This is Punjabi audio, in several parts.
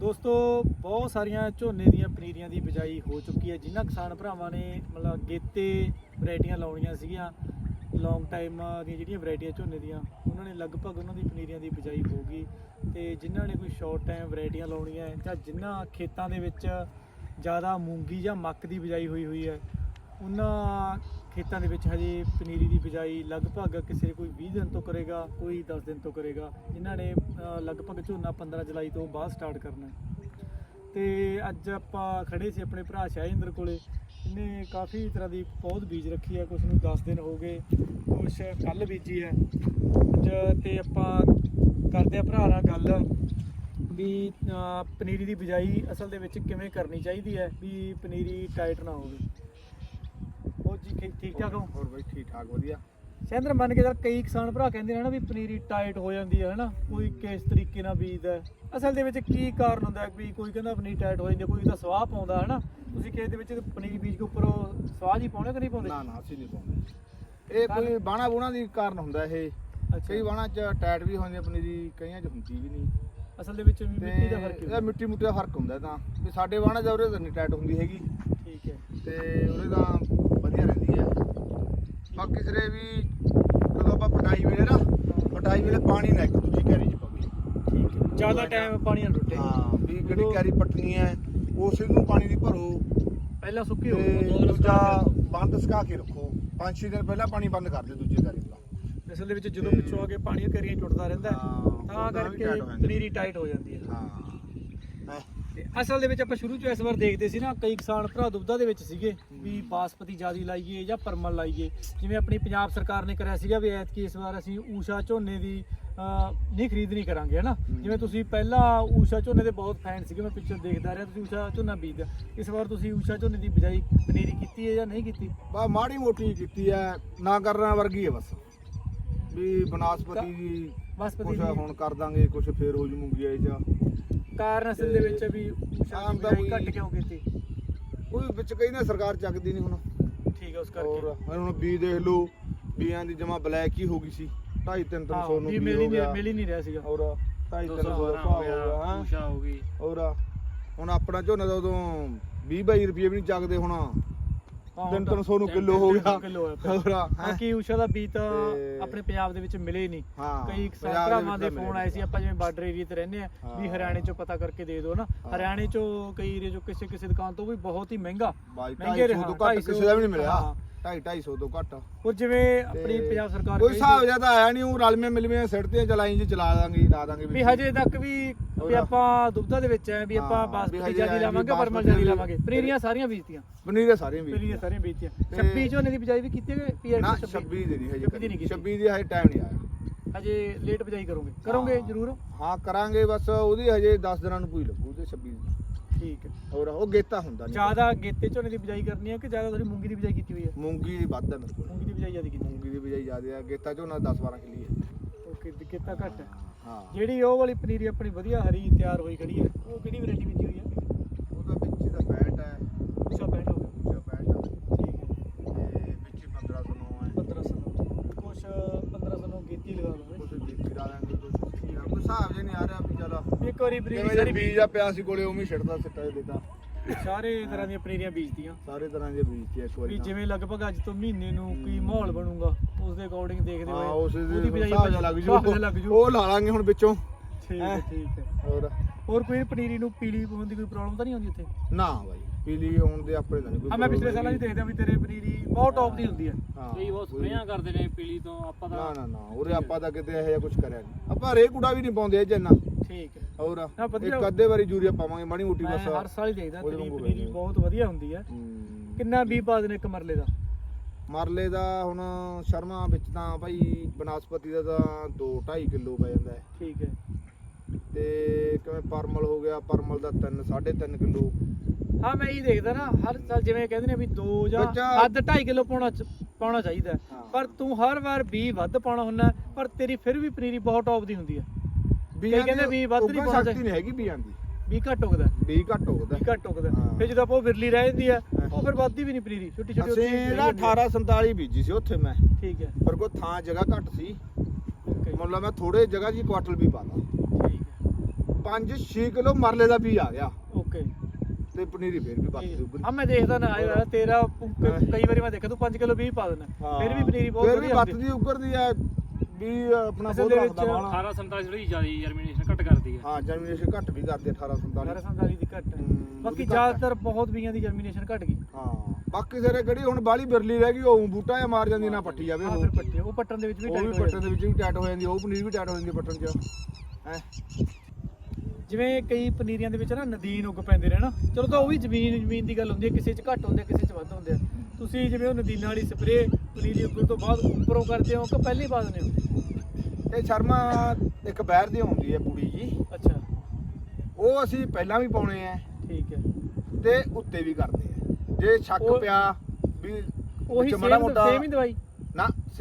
ਦੋਸਤੋ, ਬਹੁਤ ਸਾਰੀਆਂ ਝੋਨੇ ਦੀਆਂ ਪਨੀਰੀਆਂ ਦੀ ਬਿਜਾਈ ਹੋ ਚੁੱਕੀ ਹੈ। ਜਿਨ੍ਹਾਂ ਕਿਸਾਨ ਭਰਾਵਾਂ ਨੇ ਮਤਲਬ ਗੇਤੇ ਵੈਰਾਈਟੀਆਂ ਲਾਉਣੀਆਂ ਸੀਗੀਆਂ ਲੌਂਗ ਟਾਈਮ ਦੀਆਂ ਜਿਹੜੀਆਂ ਵੈਰਾਈਟੀਆਂ ਝੋਨੇ ਦੀਆਂ, ਉਹਨਾਂ ਨੇ ਲਗਭਗ ਉਹਨਾਂ ਦੀ ਪਨੀਰੀਆਂ ਦੀ ਬਿਜਾਈ ਹੋ ਗਈ। ਤੇ ਜਿਨ੍ਹਾਂ ਨੇ ਕੋਈ ਸ਼ਾਰਟ ਟਾਈਮ ਵੈਰਾਈਟੀਆਂ ਲਾਉਣੀਆਂ ਜਾਂ ਜਿਨ੍ਹਾਂ ਖੇਤਾਂ ਦੇ ਵਿੱਚ ਜ਼ਿਆਦਾ ਮੂੰਗੀ ਜਾਂ ਮੱਕ ਦੀ ਬਿਜਾਈ ਹੋਈ ਹੋਈ ਹੈ ਉਹਨਾਂ ਖੇਤਾਂ ਦੇ ਵਿੱਚ ਹਜੇ ਪਨੀਰੀ ਦੀ ਬਿਜਾਈ ਲਗਭਗ ਕਿਸੇ ਕੋਈ 20 ਦਿਨ ਤੋਂ ਕਰੇਗਾ, ਕੋਈ 10 ਦਿਨ ਤੋਂ ਕਰੇਗਾ। ਜਿਨ੍ਹਾਂ ਨੇ ਲਗਭਗ ਝੋਨਾ 15 ਜੁਲਾਈ ਤੋਂ ਬਾਅਦ ਸਟਾਰਟ ਕਰਨਾ ਹੈ। ਤੇ ਅੱਜ ਆਪਾਂ ਖੜੇ ਸੀ ਆਪਣੇ ਭਰਾ ਸ਼ਾਹਿੰਦਰ ਕੋਲੇ। ਇਹਨੇ ਕਾਫੀ ਤਰ੍ਹਾਂ ਦੀ ਪੌਦ ਬੀਜ ਰੱਖੀ ਹੈ ਕੁਝ ਨੂੰ 10 ਦਿਨ ਹੋ ਗਏ ਕੁਝ ਕੱਲ ਬੀਜੀ ਹੈ। ਅੱਜ ਤੇ ਆਪਾਂ ਕਰਦੇ ਆ ਭਰਾ ਨਾਲ ਗੱਲ ਵੀ ਪਨੀਰੀ ਦੀ ਬਿਜਾਈ ਅਸਲ ਦੇ ਵਿੱਚ ਕਿਵੇਂ ਕਰਨੀ ਚਾਹੀਦੀ ਹੈ, ਵੀ ਪਨੀਰੀ ਟਾਈਟ ਨਾ ਹੋਵੇ। ਜੀ ਠੀਕ- ਠੀਕ ਠਾਕ ਹੋ? ਹੋਰ ਬਈ ਠੀਕ ਠਾਕ ਵਧੀਆ। ਸ਼ੈਂਦਰ ਮੰਨ ਕੇ ਚੱਲ ਕਈ ਕਿਸਾਨ ਭਰਾ ਕਹਿੰਦੇ ਨੇ ਨਾ ਵੀ ਪਨੀਰੀ ਟਾਈਟ ਹੋ ਜਾਂਦੀ ਹੈ ਹਨਾ? ਕੋਈ ਕਿਸ ਤਰੀਕੇ ਨਾਲ ਬੀਜਦਾ ਹੈ। ਅਸਲ ਦੇ ਵਿੱਚ ਕੀ ਕਾਰਨ ਹੁੰਦਾ ਹੈ ਵੀ ਕੋਈ ਕਹਿੰਦਾ ਪਨੀਰੀ ਟਾਈਟ ਹੋ ਜਾਂਦੀ ਹੈ ਕੋਈ ਤਾਂ ਸਵਾਹ ਪਾਉਂਦਾ ਹਨਾ? ਤੁਸੀਂ ਖੇਤ ਦੇ ਵਿੱਚ ਪਨੀਰੀ ਬੀਜ ਕੇ ਉੱਪਰ ਉਹ ਸਵਾਹ ਜੀ ਪਾਉਣੇ ਕਿ ਨਹੀਂ ਪਾਉਂਦੇ? ਨਾ ਨਾ ਅਸੀਂ ਨਹੀਂ ਪਾਉਂਦੇ। ਇਹ ਕੋਈ ਬਾਣਾ ਬੂਣਾ ਦੀ ਕਾਰਨ ਹੁੰਦਾ ਇਹ। ਕਈ ਬਾਣਾ ਚ ਟਾਇਟ ਵੀ ਹੁੰਦੀ ਆ ਪਨੀਰੀ ਕਈਆਂ ਚ ਹੁੰਦੀ ਵੀ ਨਹੀਂ। ਅਸਲ ਦੇ ਵਿੱਚ ਮਿੱਟੀ ਦਾ ਫ਼ਰਕ ਹੀ ਇਹਦਾ ਮਿੱਟੀ ਮੁੱਟੀ ਦਾ ਫ਼ਰਕ ਹੁੰਦਾ ਤਾਂ। ਵੀ ਸਾਡੇ ਬਾਣਾ ਚ ਤਾਂ ਨਹੀਂ ਟਾਇਟ ਹੁੰਦੀ ਹੈਗੀ। ਠੀਕ ਹੈ। ਤੇ ਉਹਦੇ ਤਾਂ ਬਾਕੀ ਸਿਰੇ ਵੀ ਜਦੋਂ ਆਪਾਂ ਪਟਾਈ ਵੇਲੇ ਨਾ ਪਟਾਈ ਵੇਲੇ ਪਾਣੀ ਨਾ ਇੱਕ ਦੂਜੀ ਕੈਰੀ ਚ ਪਵੇ। ਠੀਕ ਹੈ। ਜ਼ਿਆਦਾ ਟਾਈਮ ਪਾਣੀ ਨਾ ਟੁੱਟੇ ਹਾਂ ਵੀ ਕਿਹੜੀ ਕੈਰੀ ਪੱਟਣੀ ਹੈ ਉਸੇ ਨੂੰ ਪਾਣੀ ਦੀ ਭਰੋ। ਪਹਿਲਾਂ ਸੁੱਕੀ ਹੋ ਦੂਜਾ ਬੰਦ ਸਕਾ ਕੇ ਰੱਖੋ। ਪੰਜ ਛੇ ਦਿਨ ਪਹਿਲਾਂ ਪਾਣੀ ਬੰਦ ਕਰ ਦਿਓ ਦੂਜੇ ਕੈਰੀ ਦਾ ਅਸਲ ਦੇ ਵਿੱਚ ਜਦੋਂ ਪਿੱਛੋਂ ਆ ਕੇ ਪਾਣੀ ਕਰੀਆਂ ਟੁੱਟਦਾ ਰਹਿੰਦਾ ਤਾਂ ਕਰਕੇ। ਪਨੀਰੀ ਟਾਈਟ ਹੋ ਜਾਂਦੀ ਹੈ। ਹਾਂ। ਹੈਂ। ਤੇ ਅਸਲ ਦੇ ਵਿੱਚ ਆਪਾਂ ਸ਼ੁਰੂ ਚ ਇਸ ਵਾਰ ਦੇਖਦੇ ਸੀ ਨਾ ਕਈ ਕਿਸਾਨ ਭਰਾ ਦੁਬਦਾ ਦੇ ਵਿੱਚ ਸੀਗੇ ਵੀ ਬਾਸਪਤੀ ਜਿਆਦੀ ਲਾਈਏ ਜਾਂ ਪਰਮਲ ਲਾਈਏ। ਜਿਵੇਂ ਆਪਣੀ ਪੰਜਾਬ ਸਰਕਾਰ ਨੇ ਕਰਿਆ ਸੀਗਾ ਵੀ ਐਤਕੀ ਇਸ ਵਾਰ ਅਸੀਂ ਊਸ਼ਾ ਝੋਨੇ ਦੀ ਅਹ, ਨਹੀਂ ਖਰੀਦਣੀ ਕਰਾਂਗੇ ਹਨਾ। ਜਿਵੇਂ ਤੁਸੀਂ ਪਹਿਲਾਂ ਊਸ਼ਾ ਝੋਨੇ ਦੇ ਬਹੁਤ ਫੈਨ ਸੀਗੇ ਮੈਂ ਪਿੱਛੇ ਦੇਖਦਾ ਰਿਹਾ ਤੁਸੀਂ ਊਸ਼ਾ ਝੋਨਾ ਬੀਜਦਾ ਇਸ ਵਾਰ ਤੁਸੀਂ ਊਸ਼ਾ ਝੋਨੇ ਦੀ ਬਿਜਾਈ ਪਨੀਰੀ ਕੀਤੀ ਹੈ ਜਾਂ ਨਹੀਂ ਕੀਤੀ? ਬਾ ਮਾੜੀ ਮੋਟੀ ਕੀਤੀ ਹੈ ਨਾ ਕਰਨਾ ਵਰਗੀ ਹੈ ਬਸ। ਵੀ ਬਨਾਸਪਤੀ ਦੀ ਬਾਸਪਤੀ ਕੁਛ ਦੀ ਹੁਣ ਕਰ ਦਾਂਗੇ ਕੁਛ ਫੇਰ ਹੋ ਜੂ ਮੂੰਗੀ ਆਈ ਜਾ ਕਾਰਨ ਅਸਲ ਦੇ ਵਿੱਚ ਵੀ ਊਸ਼ਾ ਆਮ ਦੀ ਤਾਂ ਬਿਜਾਈ ਕੋਈ- ਘੱਟ ਕਿਉਂ ਕੀਤੀ? ਕੋਈ ਵਿੱਚ ਕਈ ਨਾ ਸਰਕਾਰ ਚੱਕਦੀ ਨਹੀਂ ਹੁਣ। ਠੀਕ ਹੈ ਉਸ ਕਰਕੇ। ਹੁਣ ਬੀ ਦੇਖ ਲਓ ਬੀਆਂ ਦੀ ਜਮਾ ਬਲੈਕ ਹੀ ਹੋ ਗਈ ਸੀ। 2.5 3 ਹਾਂ 300 ਨੂੰ ਵੀ ਬੀ ਮਿਲ ਹੋ ਹੀ ਨਹੀਂ ਗਿਆ। ਮਿਲ ਹੀ ਨਹੀਂ ਰਿਹਾ ਸੀਗਾ। ਔਰ 2.5 300 ਦਾ ਭਾਅ ਹੋ ਗਿਆ ਹਾਂ। ਹੋ ਗਈ। ਔਰ ਹੁਣ ਆਪਣਾ ਝੋਨਾ ਦਾ ਉਦੋਂ 20 22 ਰੁਪਏ ਵੀ ਨਹੀਂ ਚੱਕਦੇ ਹੁਣ। ਤਿੰਨ ਤਾਂ ਤਿੰਨ ਸੌ ਨੂੰ ਕਿਲੋ ਹੋ ਗਿਆ ਕਿਲੋ। ਹੋਰ ਹੈਂ? ਬਾਕੀ ਊਸ਼ਾ ਦਾ ਬੀਜ ਤਾਂ ਆਪਣੇ ਪੰਜਾਬ ਦੇ ਵਿੱਚ ਮਿਲੇ ਹੀ ਨਹੀਂ ਕਈ ਕਿਸਾਨ ਭਰਾਵਾਂ ਦੇ ਫੋਨ ਆਏ ਸੀ ਆਪਾਂ ਜਿਵੇਂ ਬਾਰਡਰ ਏਰੀਆ ਤੇ ਰਹਿੰਦੇ ਆ ਵੀ। ਹਰਿਆਣੇ ਚੋਂ ਪਤਾ ਕਰਕੇ ਦੇ ਦਿਓ ਨਾ। ਹਰਿਆਣੇ ਚੋਂ ਕਈ ਏਰੀਆ ਚੋਂ ਕਿਸੇ ਕਿਸੇ ਦੁਕਾਨ ਤੋਂ ਵੀ ਬਹੁਤ ਹੀ ਮਹਿੰਗਾ ਮਹਿੰਗੇ 250 ਤੋਂ ਘੱਟ ਕਿਸੇ ਦਾ ਵੀ ਨਹੀਂ ਮਿਲਿਆ 2.5 250 ਤੋਂ ਘੱਟ। ਉਹ ਜਿਵੇਂ ਆਪਣੀ ਤੇ ਪੰਜਾਬ ਸਰਕਾਰ ਕੋਈ ਕਹੀ ਹਿਸਾਬ ਜ਼ਿਆਦਾ ਆਇਆ ਨਹੀਂ ਉਹ ਰਲਵੇਂ ਮਿਲਵੇਂ ਸਿੱਟਦੇ ਚਲਾਈ ਜੀ ਚਲਾ ਦਾਂਗੇ ਲਾ ਦਾਂਗੇ ਵੀ ਹਜੇ ਤੱਕ ਵੀ ਵੀ ਹੋਰ। ਆਪਾਂ ਦੁਬਧਾ ਦੇ ਵਿੱਚ ਆ ਵੀ ਹਾਂ, ਆਪਾਂ ਵੀ ਬਾਸਪਤੀ ਹਜੇ ਜਿਆਦੀ ਆਏ ਵੀ ਲਾਵਾਂਗੇ ਪਰਮਲ ਬਾਸਮਤੀ ਜਿਆਦੀ ਵੀ- ਲਾਵਾਂਗੇ ਪਨੀਰੀਆਂ ਸਾਰੀਆਂ ਬੀਜਤੀਆਂ। ਪਨੀਰ ਦੇ ਸਾਰੇ ਵੀ ਪਨੀਰੀਆਂ ਸਾਰੀਆਂ ਬੀਜਤੀਆਂ। ਤੇ- 26 ਝੋਨੇ ਦੀ ਬਿਜਾਈ ਵੀ ਕੀਤੀ ਹੈ ਪੀਆਰ ਨਾ 26 ਦੀ ਨਹੀਂ ਹਜੇ 26 ਦੀ ਨਹੀਂ ਕੀਤੀ। 26 ਦੀ ਹਜੇ ਟਾਈਮ ਨਹੀਂ ਆਇਆ। ਹਜੇ ਲੇਟ ਬਿਜਾਈ ਕਰੋਗੇ। ਕਰੋਗੇ ਹਾਂ। ਜ਼ਰੂਰ। ਹਾਂ ਕਰਾਂਗੇ ਬਸ ਉਹਦੀ ਹਜੇ 10 ਦਿਨਾਂ ਨੂੰ ਕੋਈ ਲੱਗੂ ਉਹਦੇ 26 ਦੀ। ਠੀਕ ਹੈ। ਹੋਰ ਉਹ ਗੇਤਾ ਹੁੰਦਾ ਨਹੀਂ। ਜ਼ਿਆਦਾ ਗੇਤੇ ਝੋਨੇ ਦੀ ਬਿਜਾਈ ਕਰਨੀ ਹੈ ਕਿ ਜ਼ਿਆਦਾ ਤੁਸੀਂ ਮੂੰਗੀ ਦੀ ਬਿਜਾਈ ਕੀਤੀ ਹੋਈ ਹੈ? ਮੂੰਗੀ ਵੱਧ ਹੈ ਮੇਰੇ ਕੋਲ। ਮੂੰਗੀ ਦੀ ਬਿਜਾਈ ਜ਼ਿਆਦਾ ਕੀਤੀ ਮੂੰਗੀ ਦੀ ਬਜਾਈ ਜ਼ਿਆਦਾ ਹੈ। ਗੇਤਾ ਝੋਨਾ 10 12 ਕਿੱਲੀ ਹੈ। ਓਕੇ ਗੇਤਾ ਘੱਟ ਹੈ। ਹਾਂ। ਜਿਹੜੀ ਉਹ ਵਾਲੀ ਪਨੀਰੀ ਆਪਣੀ ਵਧੀਆ ਹਰੀ ਤਿਆਰ ਹੋਈ ਖੜੀ ਹੈ ਉਹ ਕਿਹੜੀ ਵੈਰਾਈਟੀ ਬੀਜੀ ਹੋਈ ਹੈ? ਉਹਦਾ ਵਿੱਚ ਹੀ ਦਾ ਬੈਟ ਹੈ। ਉਸ਼ਾ ਪੈਂਟ ਹੋ ਗਿਆ। ਉੱਚਾ ਬੈਟ ਹੈ ਠੀਕ ਹੈ। ਤੇ ਵਿੱਚ ਹੀ 1509 ਹੈ। 1500 ਕੁਛ 1500 ਗੇਤੀ ਲਗਾ ਲਓ। ਕੁਛ ਦੇਖੀ ਲਾ ਲਾਂਗੇ ਕੁਛ ਕੀ ਆ, ਕੋਈ ਹਿਸਾਬ ਜੇ ਨਹੀਂ ਆ ਰਿਹਾ ਵੀ ਚਲ ਇੱਕ ਵਾਰੀ ਜਿਵੇਂ ਪਨੀਰੀ ਜੇ ਸਾਰੀ ਬੀਜ ਆ ਪਿਆ ਸੀ ਕੋਲੇ ਉਵੇਂ ਹੀ ਛੱਡਦਾ ਸਿੱਟਾ ਜਿਹਾ ਦੇਤਾ। ਸਾਰੇ ਤਰ੍ਹਾਂ ਦੀਆਂ ਪਨੀਰੀਆਂ ਬੀਜਤੀਆਂ। ਸਾਰੇ ਤਰ੍ਹਾਂ ਦੇ ਬੀਜ ਤੇ ਇੱਕ ਵਾਰੀ ਵੀ ਤਾਂ। ਜਿਵੇਂ ਲਗਭਗ ਅੱਜ ਤੋਂ ਮਹੀਨੇ ਨੂੰ ਕੀ ਮਾਹੌਲ ਬਣੂਗਾ ਉਸ ਦੇ ਅਕੋਰਡਿੰਗ ਦੇਖਦੇ ਹਾਂ ਹੋਏ ਉਸ ਦੇ ਉਹਦੀ ਬਿਜਾਈ ਹਿਸਾਬ ਜਿਹਾ ਲੱਗ ਜੂ। ਹਿਸਾਬ ਜਿਹਾ ਲੱਗ ਜੂ। ਉਹ ਲਾ ਲਾਂਗੇ ਹੁਣ ਵਿੱਚੋਂ। ਠੀਕ ਹੈ ਹੈਂ। ਠੀਕ ਹੈ। ਹੋਰ? ਹੋਰ ਕੋਈ ਪਨੀਰੀ ਨੂੰ ਪੀਲੀ ਹੋਣ ਦੀ ਕੋਈ ਪ੍ਰੋਬਲਮ ਤਾਂ ਨਹੀਂ ਆਉਂਦੀ ਇੱਥੇ ਨਾ ਬਾਈ। ਪੀਲੀ ਆਉਣ ਦੇ ਆਪਣੇ ਤਾਂ ਨਹੀਂ ਕੋਈ ਆ ਮੈਂ ਪਿਛਲੇ ਸਾਲਾਂ 'ਚ ਦੇਖਦਾ ਵੀ ਤੇਰੇ ਪਨੀਰੀ ਬਹੁਤ ਟੌਪ ਦੀ ਹੁੰਦੀ ਹੈ। ਹਾਂ ਕਈ ਬਹੁਤ ਸਪਰੇਆਂ ਕਰਦੇ ਨੇ ਪੀਲੀ ਤੋਂ ਆਪਾਂ ਨਾ ਤਾਂ ਨਾ ਨਾ ਉਰੇ ਆਪਾਂ ਤਾਂ ਕਿਤੇ ਇਹੋ ਜਿਹਾ ਕੁਝ ਕਰਿਆ ਨਹੀਂ ਆਪਾਂ ਰੇ ਕੁੜਾ ਵੀ ਨਹੀਂ ਪਾਉਂਦੇ ਇਹ ਜੰਨਾ। ਠੀਕ ਹੈ। ਹੋਰ ਵਧੀਆ। ਇੱਕ ਅੱਧੇ ਵਾਰੀ ਯੂਰੀਆ ਪਾਵਾਂਗੇ ਮਾੜੀ ਮੋਟੀ ਮੈਂ ਬਸ। ਹਰ ਸਾਲ ਹੀ ਦੇਖਦਾ ਉਹਦੇ ਤੇਰੀ ਵਾਂਗੂ ਪਨੀਰੀ। ਬਹੁਤ ਵਧੀਆ ਹੁੰਦੀ ਹੈ। ਕਿੰਨਾ ਬੀ ਪਾ ਦੇਣੇ ਇੱਕ ਮਰਲੇ ਦਾ? ਮਰਲੇ ਦਾ ਹੁਣ ਸ਼ਰਮਾ ਵਿੱਚ ਤਾਂ ਭਾਈ ਬਨਸਪਤੀ ਦਾ ਤਾਂ 2 2.5 ਕਿਲੋ ਪੈ ਜਾਂਦਾ ਹੈ। ਠੀਕ ਹੈ। ਤੇ ਕਿਵੇਂ ਪਰਮਲ ਹੋ ਗਿਆ ਪਰਮਲ ਦਾ 3 3.5 ਕਿਲੋ। ਹਾਂ ਮੈਂ ਇਹ ਦੇਖਦਾ ਨਾ ਹਰ ਸਾਲ ਜਿਵੇਂ ਕਹਿੰਦੇ ਨੇ ਵੀ 2 ਜਾਂ ਬੱਚਾ- ਹੱਦ 2.5 ਕਿਲੋ ਪਾਉਣਾ ਚ- ਪਾਉਣਾ ਚਾਹੀਦਾ। ਹੈ। ਹਾਂ। ਪਰ ਤੂੰ ਹਰ ਵਾਰ ਬੀ ਵੱਧ ਪਾਉਣਾ ਹੁੰਦਾ ਪਰ ਤੇਰੀ ਫਿਰ ਵੀ ਪਨੀਰੀ ਬਹੁਤ ਟੌਪ ਦੀ ਹੁੰਦੀ ਹੈ। ਬੀਆਂ ਕਹਿੰਦੇ ਦੀ ਵੀ ਵੱਧ ਨਹੀਂ ਉੱਗਣ ਪਾਉਣਾ ਸ਼ਕਤੀ ਨਹੀਂ ਹੈਗੀ ਬੀਆਂ ਦੀ। ਬੀ ਘੱਟ ਉਗਦਾ। ਬੀ ਘੱਟ ਹੋਦਾ ਬੀ ਘੱਟ ਉਗਦਾ। ਹਾਂ। ਫਿਰ ਜਦੋਂ ਆਪਾਂ ਉਹ ਵਿਰਲੀ ਰਹਿ ਜਾਂਦੀ ਹੈ। ਉਹ ਫਿਰ ਵੱਧਦੀ ਵੀ ਨਹੀਂ ਪਨੀਰੀ ਛੋਟੀ ਛੋਟੀ ਅਸੀਂ ਨਾ 1847 ਬੀਜੀ ਸੀ ਉੱਥੇ ਮੈਂ। ਠੀਕ ਹੈ। ਪਰ ਕੋ ਥਾਂ ਜਗ੍ਹਾ ਘੱਟ ਸੀ। ਓਕੇ। ਮੈਂ ਥੋੜੇ ਜਗ੍ਹਾ ਜੀ ਕੁਆਟਲ ਵੀ ਪਾਦਾ ਠੀਕ ਹੈ। 5-6 ਕਿਲੋ ਮਰਲੇ ਦਾ ਵੀ ਆ ਗਿਆ। ਤੇ ਪਨੀਰੀ ਫੇਰ ਵੀ ਬਾਕੀ ਉੱਗਰੀ ਆ ਮੈਂ ਦੇਖਦਾ ਨਾ ਆਇਆ ਤੇਰਾ ਕ-। ਕਈ ਵਾਰੀ ਮੈਂ ਦੇਖਿਆ ਤੂੰ 5 ਕਿਲੋ 20 ਪਾ ਦਿੰਦਾ। ਫਿਰ ਵੀ ਪਨੀਰੀ ਬਹੁਤ ਫਿਰ ਵੀ ਵਧੀਆ ਹੁੰਦੀ ਬੱਤ ਦੀ ਉੱਗਰਦੀ ਆ ਵੀ ਆਪਣਾ ਅਸਲ ਬਹੁਤ ਦੇ ਰੱਖਦਾ ਵਿੱਚ ਬਾਣਾ 1847 ਥੋੜੀ ਜ਼ਿਆਦਾ ਜਰਮੀਨੇਸ਼ਨ ਘੱਟ ਕਰਦੀ ਹੈ ਹਾਂ ਜਰਮੀਨੇਸ਼ਨ ਘੱਟ ਵੀ ਕਰਦੇ 1847 1847 ਦੀ ਘੱਟ। ਹੈ ਹੂੰ, ਬਾਕੀ ਉਹਦੀ ਘੱਟ ਹੈ। ਜ਼ਿਆਦਾਤਰ ਬਹੁਤ ਬੀਆਂ ਦੀ ਜਰਮੀਨੇਸ਼ਨ ਘਟ ਗਈ। ਹਾਂ ਬਾਕੀ ਸਾਰੇ ਗੜੀ ਹੁਣ ਬਾਲੀ ਬਿਰਲੀ ਰਹਿ ਗਈ ਉਹ ਬੂਟਾ ਜਾਂ ਮਾਰ ਜਾਂਦੀ ਨਾ ਪੱਟੀ ਜਾਵੇ ਫਿਰ ਪੱਟੇ ਉਹ ਪੱਟਣ ਦੇ ਵਿੱਚ ਵੀ ਉਹ ਵੀ ਟਾਈਟ ਹੋ ਪੱਟਣ ਦੇ ਵਿੱਚ ਵੀ ਟੈਟ ਹੋ ਜਾਂਦੀ ਉਹ ਪਨੀਰ ਵੀ ਟੈਟ ਹੋ ਜਾਂਦੀ ਪੱਟਣ ਚ। ਹੈ? ਜਿਵੇਂ ਕਈ ਪਨੀਰੀਆਂ ਦੇ ਵਿੱਚ ਨਾ ਨਦੀਨ ਉੱਗ ਪੈਂਦੇ ਨੇ ਨਾ ਚਲੋ ਤਾਂ ਉਹ ਵੀ ਜ਼ਮੀਨ ਜ਼ਮੀਨ ਦੀ ਗੱਲ ਹੁੰਦੀ ਹੈ ਕਿਸੇ 'ਚ ਘੱਟ ਹੁੰਦੇ ਕਿਸੇ 'ਚ ਵੱਧ ਹੁੰਦੇ ਆ। ਤੁਸੀਂ ਜਿਵੇਂ ਉਹ ਨਦੀਨਾਂ ਵਾਲੀ ਸਪਰੇਅ ਪਨੀਰੀ ਉੱਗਣ ਤੋਂ ਬਾਅਦ ਉੱਪਰੋਂ ਕਰਦੇ ਹੋ ਕਿ ਪਹਿਲੇ ਹੀ ਪਾ ਦਿੰਦੇ ਹੋ ਇਹ ਸ਼ਰਮਾ ਇੱਕ ਬਹਿਰ ਦੀ ਆਉਂਦੀ ਹੈ ਪੂੜੀ ਜੀ। ਅੱਛਾ। ਉਹ ਅਸੀਂ ਪਹਿਲਾਂ ਵੀ ਪਾਉਣੇ ਆ। ਠੀਕ ਹੈ। ਤੇ ਉੱਤੇ ਵੀ ਕਰਦੇ ਆ। ਜੇ ਸ਼ੱਕ ਉਹ- ਪਿਆ ਵੀ ਉਹੀ ਵਿੱਚ ਮਾੜਾ ਸੇਮ ਮੋਟਾ ਸੇਮ ਹੀ ਦਵਾਈ। ਨਾ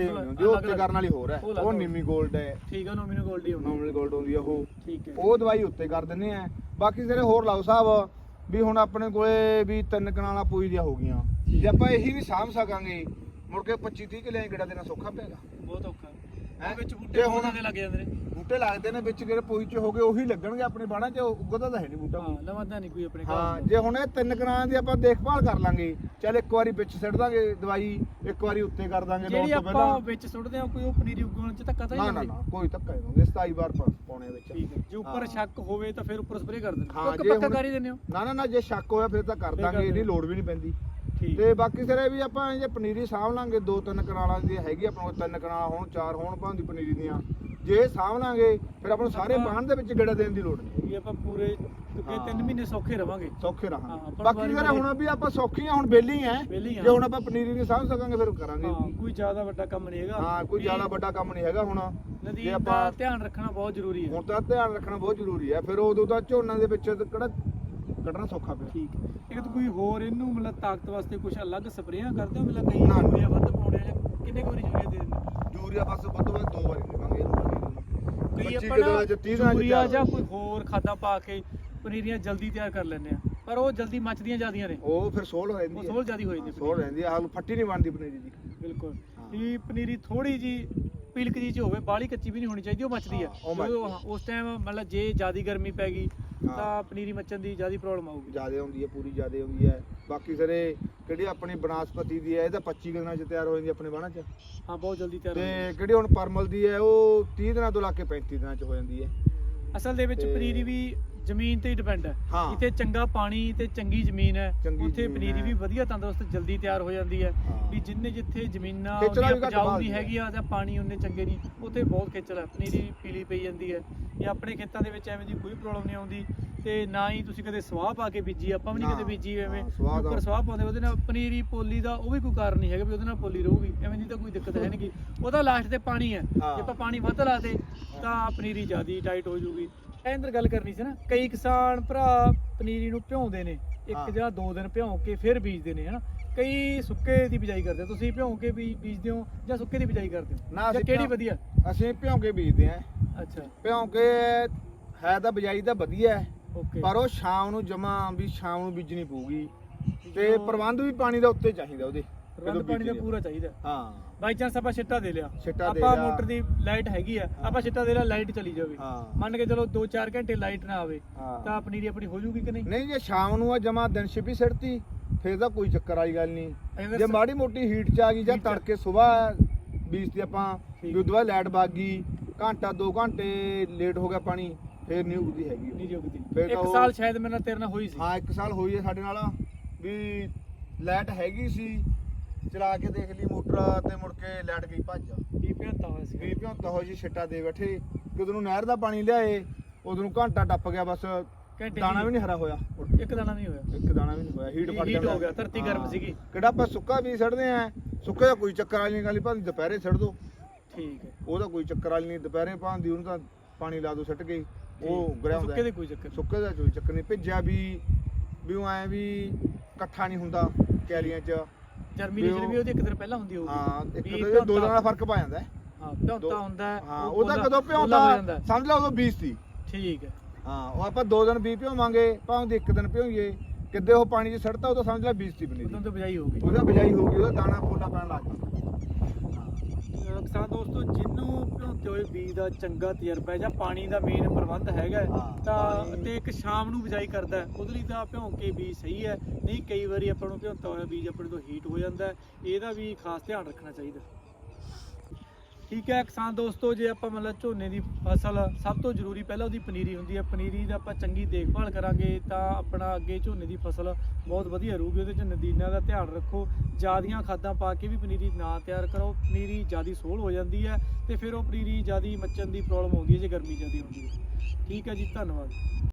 ਸੇਮ ਨਹੀਂ ਹੁੰਦੀ ਉਹ ਉੱਤੇ ਅਲੱਗ-ਅਲੱਗ। ਕਰਨ ਵਾਲੀ ਹੋਰ ਹੈ। ਉਹ ਅਲੱਗ ਉਹ ਹੋ- ਨਿੰਮੀ 골ਡ ਹੈ। ਠੀਕ ਹੈ ਨੋਮੀਨੋ ਗੋਲਡੀ ਹੁੰਦੀ ਨੋਰਮਲ 골ਡ ਹੁੰਦੀ ਹੈ ਉਹ। ਠੀਕ ਹੈ। ਉਹ ਦਵਾਈ ਉੱਤੇ ਕਰ ਦਿੰਦੇ ਆ। ਬਾਕੀ ਸਾਰੇ ਹੋਰ ਲਾਓ ਸਾਹਿਬ ਵੀ ਹੁਣ ਆਪਣੇ ਕੋਲੇ ਵੀ ਤਿੰਨ ਕਨਾਲਾਂ ਪੂਈ ਦੀਆਂ ਹੋ ਗਈਆਂ। ਜੇ ਆਪਾਂ ਇਹੀ ਵੀ ਸਾਂਭ ਸਕਾਂਗੇ ਮੁੜ ਕੇ 25 30 ਕਿਲੇ ਗੇੜਾ ਦੇਣਾ ਸੌਖਾ ਪੈਗਾ ਬਹੁਤ ਔਖਾ। ਹੈਂ? ਵਿੱਚ ਬੂਟੇ ਹੁਣ- ਲੱਗ ਜਾਂਦੇ ਨੇ। ਬੂਟੇ ਲੱਗਦੇ ਨੇ ਵਿੱਚ ਜਿਹੜੇ ਪੂਈ ਚ ਹੋ ਗਏ ਉਹੀ ਲੱਗਣਗੇ ਆਪਣੇ ਬਾਣਾ ਚ ਉੱਗਦਾ ਤਾਂ ਹੈ ਨਹੀਂ ਬੂਟਾ। ਹਾਂ ਲਵਾਦਾ ਨਹੀਂ ਕੋਈ ਆਪਣੇ ਘਰ ਹਾਂ ਨੂੰ। ਜੇ ਹੁਣ ਇਹ ਤਿੰਨ ਕਨਾਲਾਂ ਦੀ ਆਪਾਂ ਦੇਖਭਾਲ ਕਰ ਲਾਂਗੇ ਚੱਲ ਇੱਕ ਵਾਰੀ ਵਿੱਚ ਸਿੱਟ ਦਾਂਗੇ ਦਵਾਈ ਇੱਕ ਵਾਰੀ ਉੱਤੇ ਕਰ ਦਾਂਗੇ ਜਿਹੜੀ ਤੋਂ ਆਪਾਂ ਪਹਿਲਾਂ। ਵਿੱਚ ਸੁੱਟਦੇ ਆ ਕੋਈ ਉਹ ਪਨੀਰੀ ਉੱਗਣ 'ਚ ਧੱਕਾ ਤਾਂ ਨਾ ਨਹੀਂ ਨਾ ਨਾ ਕੋਈ ਧੱਕਾ ਨਹੀਂ ਹੁੰਦੇ 27 ਵਾਰ ਪਾਉਣੇ ਵਿੱਚ। ਠੀਕ ਹੈ ਜੇ ਉੱਪਰ। ਸ਼ੱਕ ਹੋਵੇ ਤਾਂ ਫਿਰ ਉੱਪਰ ਸਪਰੇਅ ਕਰ ਦਿੰਦੇ। ਹਾਂ, ਜੇ ਪੱਕਾ ਕਰ ਹੀ ਦਿੰਦੇ ਹੋ? ਨਾ ਨਾ ਨਾ ਜੇ ਸ਼ੱਕ ਹੋਇਆ ਫਿਰ ਤਾਂ ਕਰ ਕਰ ਦਾਂਗੇ ਇਹਦੀ। ਲੋੜ ਵੀ ਨਹੀਂ ਪੈਂਦੀ। ਤੇ ਬਾਕੀ ਸਿਰੇ ਵੀ ਆਪਾਂ ਜੇ ਪਨੀਰੀ ਸਾਂਭ ਲਾਂਗੇ ਦੋ ਤਿੰਨ ਕਨਾਲਾਂ ਦੀ ਹੈਗੀ ਆਪਣੇ ਕੋਲ ਤਿੰਨ ਕਨਾਲਾਂ ਹੋਣ ਚਾਰ ਹੋਣ ਭਾਂਦੀ ਪਨੀਰੀ ਦੀਆਂ। ਜੇ ਲਾਂਗੇ ਫਿਰ ਆਪਾਂ ਨੂੰ ਸਾਰੇ ਬਾਣ ਦੇ ਵਿੱਚ ਗੇੜਾ ਦੇਣ ਦੀ ਲੋੜ ਨਹੀਂ। ਵੀ ਆਪਾਂ ਪੂਰੇ ਕਿਉਂਕਿ ਹਾਂ। 3 ਮਹੀਨੇ ਸੌਖੇ ਰਵਾਂਗੇ। ਸੌਖੇ ਹਾਂ, ਰਹਾਂਗੇ ਬਾਕੀ ਵਾਰੀ- ਹੁਣ ਵੀ ਆਪਾਂ ਸੌਖੀਆਂ ਹੁਣ ਬੇਲੀ ਐ। ਵਿਹਲੇ ਹੀ ਹਾਂ। ਜੇ ਹੁਣ ਆਪਾਂ ਪਨੀਰੀ ਨਹੀਂ ਸਾਂਭ ਸਕਾਂਗੇ ਫਿਰ ਕਰਾਂਗੇ। ਹਾਂ ਕੋਈ ਜ਼ਿਆਦਾ ਵੱਡਾ ਕੰਮ ਨਹੀਂ ਹੈਗਾ। ਹਾਂ ਕੋਈ ਵੀ ਜ਼ਿਆਦਾ ਵੱਡਾ ਕੰਮ ਨਹੀਂ ਹੈਗਾ ਹੁਣ। ਜੇ ਦਾ ਆਪਾਂ ਧਿਆਨ ਰੱਖਣਾ ਬਹੁਤ ਜ਼ਰੂਰੀ ਹੈ। ਹੁਣ ਤਾਂ ਧਿਆਨ ਰੱਖਣਾ ਬਹੁਤ ਜ਼ਰੂਰੀ ਹੈ। ਫਿਰ ਉਦੋਂ ਤਾਂ ਝੋਨਾ ਦੇ ਵਿੱਚ ਤਾਂ ਕਿਹੜਾ ਕੱਢਣਾ ਸੌਖਾ ਪਿਆ ਠੀਕ ਹੈ। ਇੱਕ ਤਾਂ ਕੋਈ ਹੋਰ ਇਹਨੂੰ ਮਤਲਬ ਤਾਕਤ ਵਾਸਤੇ ਕੁਝ ਅਲੱਗ ਸਪਰੇਆਂ ਕਰਦੇ ਹੋ? ਮਤਲਬ ਕਈ ਨਾ। ਯੂਰੀਆ ਵੱਧ ਪਾਉਣੇ ਆ ਜਾਂ ਕਿੰਨੇ ਕੁ ਵਾਰੀ ਯੂਰੀਆ ਦੇ ਦਿੰਦੇ ਯੂਰੀਆ ਬਸ ਵੱਧ ਤੋਂ ਵੱਧ ਦੋ ਵਾਰੀ ਦੇਵਾਂਗੇ ਕਈ 25 ਆਪਾਂ ਕਿੱਲੋ ਨਾ ਚ 30 ਦਿਨਾਂ ਚ ਯੂਰੀਆ ਤਿਆਰ ਜਾਂ ਹੋ ਕੋਈ ਹੋਰ ਖਾਦਾਂ ਪਾ ਕੇ ਪਨੀਰੀਆਂ ਜਲਦੀ ਤਿਆਰ ਕਰ ਲੈਂਦੇ ਆ। ਪਰ ਉਹ ਜਲਦੀ ਮੱਚਦੀਆਂ ਜਾਂਦੀਆਂ ਨੇ। ਉਹ ਫਿਰ ਸੋਲ ਹੋ ਜਾਂਦੀ ਉਹ ਸੋਲ ਜਿਆਦੀ ਹੋ ਜਾਂਦੀ ਸੋਲ ਰਹਿੰਦੀ ਫੱਟੀ ਨਹੀਂ ਬਣਦੀ ਪਨੀਰੀ ਦੀ ਬਿਲਕੁਲ। ਇਹ ਪਨੀਰੀ ਥੋੜੀ ਜੀ ਪਿਲਕ ਜੀ ਚ ਹੋਵੇ ਬਾਹਲੀ ਕੱਚੀ ਵੀ ਨਹੀਂ ਹੋਣੀ ਚਾਹੀਦੀ ਉਹ ਮੱਚਦੀ ਆ। ਹਾਂ, ਉਹ ਮੱਚਦੀ ਜਦੋਂ ਉਸ ਟਾਈਮ ਮਤਲਬ ਜੇ ਜਿਆਦੀ ਗਰਮੀ ਪੈ ਗਈ ਹਾਂ। ਤਾਂ ਪਨੀਰੀ ਮੱਚਣ ਦੀ ਜਿਆਦੀ ਪ੍ਰੋਬਲਮ ਆਊਗੀ। ਜਿਆਦੇ ਹੁੰਦੀ ਹੈ ਪੂਰੀ ਜਿਆਦੇ ਹੁੰਦੀ ਹੈ ਬਾਕੀ ਸਾਰੇ ਕਿਹੜੀ ਆਪਣੀ ਬਨਾਸਪਤੀ ਦੀ ਹੈ ਇਹ ਤਾਂ 25 ਦਿਨਾਂ ਚ ਤਿਆਰ ਹੋ ਜਾਂਦੀ ਹੈ ਆਪਣੇ ਬਾਣਾ ਚ। ਹਾਂ ਬਹੁਤ ਜਲਦੀ ਤਿਆਰ ਹੋ ਜਾਂਦੀ ਤੇ ਕਿਹੜੀ ਹੁਣ ਪਰਮਲ ਦੀ ਹੈ ਉਹ 30 ਦਿਨਾਂ ਤੋਂ ਲਾ ਕੇ 35 ਦਿਨਾਂ ਚ ਹੋ ਜਾਂਦੀ ਹੈ ਹੈ। ਅਸਲ ਦੇ ਵਿੱਚ ਤੇ- ਪਨੀਰੀ ਵੀ ਜ਼ਮੀਨ ਤੇ ਹੀ ਡਿਪੈਂਡ ਹੈ ਹਾਂ। ਜਿੱਥੇ ਚੰਗਾ ਪਾਣੀ ਤੇ ਚੰਗੀ ਜ਼ਮੀਨ ਹੈ ਚੰਗੀ ਉੱਥੇ ਜ਼ਮੀਨ ਪਨੀਰੀ ਹੈ। ਵੀ ਵਧੀਆ ਤੰਦਰੁਸਤ ਜਲਦੀ ਤਿਆਰ ਹੋ ਜਾਂਦੀ ਹੈ ਹਾਂ। ਵੀ ਜਿੰਨੇ ਜਿੱਥੇ ਜ਼ਮੀਨਾਂ ਖੇਚਲਾਂ ਉਹਦੀਆਂ ਵੀ ਘੱਟ ਉਪਜਾਊ ਭਾਲਦੀ ਨਹੀਂ ਹੈ। ਹੈਗੀਆਂ ਜਾਂ ਪਾਣੀ ਉਹਨੇ ਚੰਗੇ ਨਹੀਂ ਉੱਥੇ ਬਹੁਤ ਖੇਚਲ ਹੈ ਪਨੀਰੀ ਪੀਲੀ ਪਈ ਜਾਂਦੀ ਹੈ ਇਹ ਆਪਣੇ ਖੇਤਾਂ ਦੇ ਵਿੱਚ ਐਵੇਂ ਦੀ ਕੋਈ ਪ੍ਰੋਬਲਮ ਨਹੀਂ ਆਉਂਦੀ ਤੇ ਨਾ ਹੀ ਤੁਸੀਂ ਕਦੇ ਸਵਾਹ ਪਾ ਕੇ ਬੀਜੀ ਆਪਾਂ ਵੀ ਨਹੀਂ ਕਦੇ ਬੀਜੀ ਐਵੇਂ। ਉੱਪਰ ਸਵਾਹ ਪਾਉਂਦੇ ਉਹਦੇ ਨਾਲ ਪਨੀਰੀ ਪੋਲੀ ਦਾ ਉਹ ਵੀ ਕੋਈ ਕਾਰਨ ਨਹੀਂ ਹੈਗਾ ਵੀ ਉਹਦੇ ਨਾਲ ਪੋਲੀ ਰਹੂਗੀ ਐਵੇਂ ਦੀ ਤਾਂ ਕੋਈ ਦਿੱਕਤ ਹੈ ਨਹੀਂ ਉਹਦਾ ਲਾਸਟ ਤੇ ਪਾਣੀ ਹੈ। ਜੇ ਆਪਾਂ ਪਾਣੀ ਵੱਧ ਲਾਤੇ ਤਾਂ ਪਨੀਰੀ ਜ਼ਿਆਦੀ ਟਾਈਟ ਹੋ ਜਾਊਗੀ। ਇਹ ਅੰਦਰ ਗੱਲ ਕਰਨੀ ਸੀ ਨਾ ਕਈ ਕਿਸਾਨ ਭਰਾ ਪਨੀਰੀ ਨੂੰ ਭਿਉਂਦੇ ਨੇ ਇੱਕ। ਜਾਂ ਦੋ ਦਿਨ ਭਿਉਂ ਕੇ ਫਿਰ ਬੀਜਦੇ ਨੇ ਹਨਾ। ਕਈ ਸੁੱਕੇ ਦੀ ਬਿਜਾਈ ਕਰਦੇ। ਤੁਸੀਂ ਭਿਉਂ ਕੇ ਵੀ ਬੀਜਦੇ ਹੋ ਜਾਂ ਸੁੱਕੇ ਦੀ ਬਿਜਾਈ ਕਰਦੇ ਹੋ? ਨਾ, ਅਸੀਂ ਕਿਹੜੀ ਵਧੀਆ? ਅਸੀਂ ਭਿਉਂ ਕੇ ਬੀਜਦੇ ਆਂ। ਅੱਛਾ। ਭਿਉਂ ਕੇ ਹੈ ਤਾਂ ਬਿਜਾਈ ਤਾਂ ਵਧੀਆ ਹੈ। ਓਕੇ ਪਰ ਉਹ ਸ਼ਾਮ ਨੂੰ ਜਮਾ ਵੀ ਸ਼ਾਮ ਨੂੰ ਬੀਜਣੀ ਪਊਗੀ ਤੇ ਪ੍ਰਬੰਧ ਵੀ ਪਾਣੀ ਦਾ ਉੱਤੇ ਚਾਹੀਦਾ ਉਹਦੇ ਪ੍ਰਬੰਧ ਪਾਣੀ ਦਾ। ਪੂਰਾ ਚਾਹੀਦਾ। ਹਾਂ। ਬਾਈ ਚਾਂਸ ਆਪਾਂ ਛਿੱਟਾ ਦੇ ਲਿਆ। ਛਿੱਟਾ ਦੇ ਆਪਾਂ ਲਿਆ। ਮੋਟਰ ਦੀ ਲਾਈਟ ਹੈਗੀ ਆ ਆਪਾਂ ਛਿੱਟਾ ਦੇ ਲਿਆ ਲਾਈਟ ਚਲੀ ਜਾਵੇ। ਮੰਨ ਕੇ ਚਲੋ 2-4 ਘੰਟੇ ਲਾਈਟ ਨਾ ਆਵੇ। ਤਾਂ ਪਨੀਰੀ ਆਪਣੀ ਹੋ ਜੂਗੀ ਕਿ ਨਹੀਂ? ਨਹੀਂ ਜੇ ਸ਼ਾਮ ਨੂੰ ਆ ਜਮਾ ਦਿਨ ਛਿਪੀ ਸਿੜਤੀ ਫੇਰ ਤਾਂ ਕੋਈ ਚੱਕਰ ਵਾਲੀ ਗੱਲ ਨਹੀਂ। ਜੇ ਮਾੜੀ ਮੋਟੀ ਹੀਟ ਚ ਆ ਗਈ ਜਾਂ ਤੜਕੇ ਸਵੇਰ ਬੀਜਤੀ ਆਪਾਂ ਠੀਕ। ਵੀ ਉਦੋਂ ਬਾਅਦ ਲਾਈਟ ਗਈ ਘੰਟਾ 2 ਘੰਟੇ ਲੇਟ ਹੋ ਗਿਆ ਪਾਣੀ ਫੇਰ ਨਹੀਂ ਉਗਦੀ ਹੈਗੀ ਉਹ। ਨਹੀਂ ਜੁਗਦੀ ਫਿਰ ਇੱਕ ਉਹ- ਸਾਲ ਸ਼ਾਇਦ ਮੇਰੇ ਨਾਲ ਤੇਰੇ ਨਾਲ ਹੋਈ ਸੀ। ਹਾਂ ਇੱਕ ਸਾਲ ਹੋਈ ਹੈ ਸਾਡੇ ਨਾਲ ਵੀ ਲਾਈਟ ਹੈਗੀ ਸੀ ਚਲਾ ਕੇ ਦੇਖ ਲਈ ਮੋਟਰ ਤੇ ਮੁੜ ਕੇ ਲਾਈਟ ਗਈ ਭੱਜ ਵੀ ਭਿਆਤਾ ਹੋਇਆ ਸੀ ਵੀ ਭਿਉਂਤਾ ਹੋ ਜੀ ਛਿੱਟਾ ਦੇ ਬੈਠੇ। ਜਦੋਂ ਨੂੰ ਨਹਿਰ ਦਾ ਪਾਣੀ ਲਿਆਏ ਉਦੋਂ ਨੂੰ ਘੰਟਾ ਟੱਪ ਗਿਆ ਬਸ ਘੰਟੇ ਦਾਣਾ ਵੀ ਨਹੀਂ ਹਰਾ ਹੋਇਆ। ਕੇ। ਇੱਕ ਦਾਣਾ ਨਹੀਂ ਹੋਇਆ। ਇੱਕ ਦਾਣਾ ਵੀ ਨਹੀਂ ਹੋਇਆ ਹੀਟ ਫੜ ਜਾਂਦਾ ਹੋ ਗਿਆ, ਧਰਤੀ ਗਰਮ ਹਾਂ। ਸੀਗੀ। ਕਿਹੜਾ ਆਪਾਂ ਸੁੱਕਾ ਵੀ ਸੜਦੇ ਆ ਸੁੱਕੇ ਦਾ ਕੋਈ ਚੱਕਰ ਵਾਲੀ ਨਹੀਂ ਗੱਲ ਭਾਵੇਂ ਦੁਪਹਿਰੇ ਸੜ ਦੋ। ਠੀਕ ਹੈ। ਉਹਦਾ ਕੋਈ ਚੱਕਰ ਵਾਲੀ ਨਹੀਂ ਦੁਪਹਿਰੇ ਭਾਂਦੀ ਉਹਨੂੰ ਤਾਂ ਪਾਣੀ ਲਾ ਦੋ ਸੱਟ ਗਈ ਉਹ ਗਰਿਆ ਹੁੰਦਾ ਸੁੱਕੇ ਦੇ ਕੋਈ ਚੱਕਰ ਸੁੱਕੇ ਦਾ ਕੋਈ ਚੱਕਰ ਨਹੀਂ। ਭਿੱਜਿਆ ਵੀ ਵੀ ਉਹ ਐ ਵੀ ਇਕੱਠਾ ਨਹੀਂ ਹੁੰਦਾ ਕੈਲੀਆਂ 'ਚ। ਜਰਮੀਨੇਸ਼ਨ ਵੀ ਵੀ ਉਹ- ਉਹਦੀ ਇੱਕ ਦਿਨ ਪਹਿਲਾਂ ਹੁੰਦੀ ਹੋਊਗੀ। ਹਾਂ ਇੱਕ ਦੋ ਭਿਉਂਤਾ- ਦਿਨਾਂ ਦਾ ਫ਼ਰਕ ਪਾ ਜਾਂਦਾ ਹੈ। ਹਾਂ ਭਿਉਂਤਾ ਹੁੰਦਾ ਹੈ, ਹਾਂ ਉਹ ਉਹਦਾ ਕਦੋਂ ਹੋ ਹੈ। ਸਮਝ ਲਾ ਉਦੋਂ 20 ਸੀ। ਠੀਕ ਹੈ। ਹਾਂ ਉਹ ਆਪਾਂ ਦੋ ਦਿਨ ਵੀ ਭਿਉਂਵਾਂਗੇ ਭਾਵੇਂ ਇੱਕ ਦਿਨ ਭਿਉਂਈਏ। ਕਿੱਦੇ ਉਹ ਪਾਣੀ 'ਚ ਸੜਤਾ ਉਹ ਤਾਂ ਸਮਝ ਲੈ 20 ਸੀ ਬਣੀ ਉਦੋਂ ਤੋਂ ਬਜਾਈ ਹੋਊਗੀ। ਉਹਦਾ ਬਜਾਈ ਹੋ ਗਈ ਉਹਦਾ ਦਾਣਾ ਪੋਲਾ ਪੈਣ ਲੱਗ ਗਿਆ ਕਿਸਾਨ ਦੋਸਤੋ ਜਿਹਨੂੰ ਭਿਉਂਤੇ ਹੋਏ ਬੀਜ ਦਾ ਚੰਗਾ ਤਜਰਬਾ ਹੈ ਜਾਂ ਪਾਣੀ ਦਾ ਮੇਨ ਪ੍ਰਬੰਧ ਹੈਗਾ ਹੈ, ਹਾਂ, ਤਾਂ ਪਾਣੀ- ਤੇ ਇੱਕ ਸ਼ਾਮ ਨੂੰ ਬਿਜਾਈ ਕਰਦਾ ਹੈ, ਉਹਦੇ ਲਈ ਤਾਂ ਭਿਉਂ ਕੇ ਬੀਜ ਸਹੀ ਹੈ। ਨਹੀਂ ਕਈ ਵਾਰੀ ਆਪਾਂ ਨੂੰ ਭਿਉਂਤਾ ਹੋਇਆ ਬੀਜ ਆਪਣੇ ਤੋਂ ਹੀਟ ਹੋ ਜਾਂਦਾ ਹੈ, ਇਹਦਾ ਵੀ ਖਾਸ ਧਿਆਨ ਰੱਖਣਾ ਚਾਹੀਦਾ ਠੀਕ ਹੈ ਕਿਸਾਨ ਦੋਸਤੋ, ਜੇ ਆਪਾਂ ਮਤਲਬ ਝੋਨੇ ਦੀ ਫਸਲ ਸਭ ਤੋਂ ਜ਼ਰੂਰੀ ਪਹਿਲਾਂ ਉਹਦੀ ਪਨੀਰੀ ਹੁੰਦੀ ਹੈ। ਪਨੀਰੀ ਦਾ ਆਪਾਂ ਚੰਗੀ ਦੇਖਭਾਲ ਕਰਾਂਗੇ ਤਾਂ ਆਪਣਾ ਅੱਗੇ ਝੋਨੇ ਦੀ ਫਸਲ ਬਹੁਤ ਵਧੀਆ ਰਹੂਗੀ। ਉਹਦੇ ਚ ਨਦੀਨਾਂ ਦਾ ਧਿਆਨ ਰੱਖੋ, ਜਿਆਦੀਆਂ ਖਾਦਾਂ ਪਾ ਕੇ ਵੀ ਪਨੀਰੀ ਨਾ ਤਿਆਰ ਕਰੋ। ਪਨੀਰੀ ਜਿਆਦੀ ਸੋਲ ਹੋ ਜਾਂਦੀ ਹੈ ਤੇ ਫਿਰ ਉਹ ਪਨੀਰੀ ਜਿਆਦੀ ਮੱਚਣ ਦੀ ਪ੍ਰੋਬਲਮ ਆਉਂਦੀ ਹੈ ਜੇ ਗਰਮੀ ਜਿਆਦੀ ਹੁੰਦੀ ਹੈ। ਠੀਕ ਹੈ ਜੀ, ਧੰਨਵਾਦ।